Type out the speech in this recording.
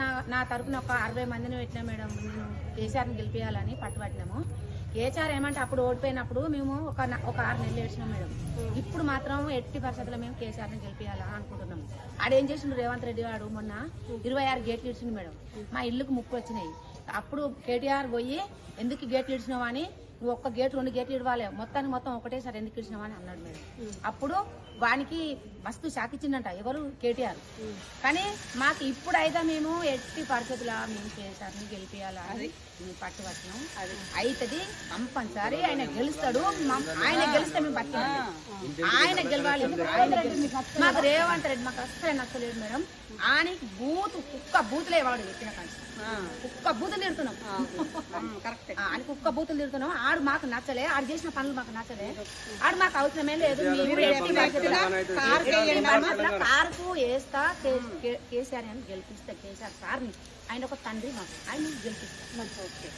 నా నా తరపున ఒక అరవై మందిని పెట్టినా మేడం నేను కేసీఆర్ని గెలిపించాలని పట్టుబట్టినాము. కేసీఆర్ ఏమంటే అప్పుడు ఓడిపోయినప్పుడు మేము ఒక ఒక ఆరు నెలలు ఏడ్చినాం మేడం. ఇప్పుడు మాత్రం ఎట్టి పరిస్థితుల్లో మేము కేసీఆర్ని గెలిపించాలా అనుకుంటున్నాం. ఆడేం చేసిండు రేవంత్ రెడ్డి వాడు మొన్న ఇరవై ఆరు గేట్లు ఇచ్చిండు మేడం. మా ఇల్లుకు ముక్కు వచ్చినాయి. అప్పుడు కేటీఆర్ పోయి ఎందుకు గేట్లు ఇచ్చినావు అని నువ్వు ఒక్క గేట్ రెండు గేట్లు ఇవ్వాలి. మొత్తానికి మొత్తం ఒకటేసారి ఎందుకు ఇచ్చినావు అని అన్నాడు మేడం. అప్పుడు వానికి మస్తు షాక్ ఇచ్చిందంట. ఎవరు? కేటీఆర్. కానీ మాకు ఇప్పుడు అయితే మేము ఎట్టి పరిస్థితుల మేము కేసీఆర్ని గెలిపించాలా అని పట్టు పట్టినాం అది. అవుతుంది కంపల్సరీ ఆయన గెలుస్తాడు. ఆయన గెలిస్తే మేము పట్టినాం ఆయన గెలవాలి. మాకు రేవంత్ రెడ్డి మాకు అసలు నచ్చలేదు మేడం. ఆయనకి బూత్ కుక్క బూతులే వాడు చెప్పిన కానీ కుక్క బూతులు తిడుతున్నాం. కరెక్ట్. ఆయన కుక్క బూతులు తిడుతున్నాం. ఆడు మాకు నచ్చలే ఆడు చేసిన పనులు మాకు నచ్చలే. ఆడు మాకు అవసరమే లేదు. కారుకు వేస్తా కేసీఆర్ అని గెలిపిస్తా కేసీఆర్ సార్ని ఆయన ఒక తండ్రి మాకు. ఆయన గెలిపిస్తా